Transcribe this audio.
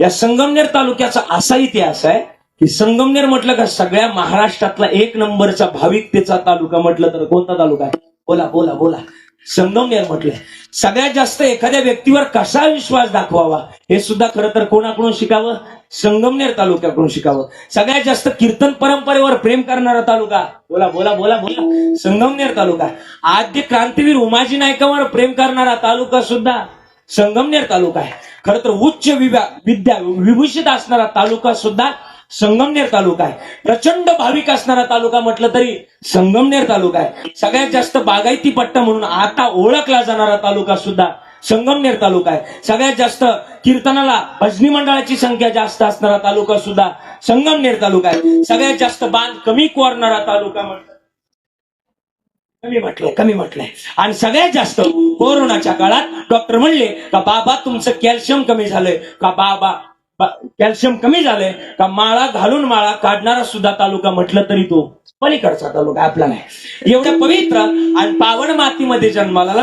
या संगमनेर तालुक्याचा असा इतिहास आहे की संगमनेर म्हटलं का सगळ्या महाराष्ट्रातला एक नंबरचा भाविकतेचा तालुका म्हटलं तर कोणता तालुका आहे? बोला बोला बोला. संगमनेर म्हटलंय. सगळ्यात जास्त एखाद्या व्यक्तीवर कसा विश्वास दाखवावा हे सुद्धा खरं तर कोणाकडून शिकावं? संगमनेर तालुक्याकडून शिकावं. सगळ्यात जास्त कीर्तन परंपरेवर प्रेम करणारा तालुका बोला बोला बोला बोला. संगमनेर तालुका. आद्य क्रांतीवीर उमाजी नायकावर प्रेम करणारा तालुका सुद्धा संगमनेर तालुका आहे. खरं तर उच्च विद्या विद्या विभूषित असणारा तालुका सुद्धा संगमनेर तालुका आहे. प्रचंड भाविक असणारा तालुका म्हटलं तरी संगमनेर तालुका आहे. सगळ्यात जास्त बागायती पट्टा म्हणून आता ओळखला जाणारा तालुका सुद्धा संगमनेर तालुका आहे. सगळ्यात जास्त कीर्तनाला भजनी मंडळाची संख्या जास्त असणारा तालुका सुद्धा संगमनेर तालुका आहे. सगळ्यात जास्त बांध कमी कोरणारा तालुका म्हटलं कमी म्हटलंय कमी म्हटलंय आणि सगळ्यात जास्त कोरोनाच्या काळात डॉक्टर म्हणले का बाबा तुमचं कॅल्शियम कमी झालंय. का बाबा कॅल्शियम कमी झालंय. का माळा घालून माळा काढणारा सुद्धा तालुका म्हटलं तरी तो पलीकडचा तालुका आपला नाही. एवढ्या पवित्र आणि पावन मातीमध्ये जन्माला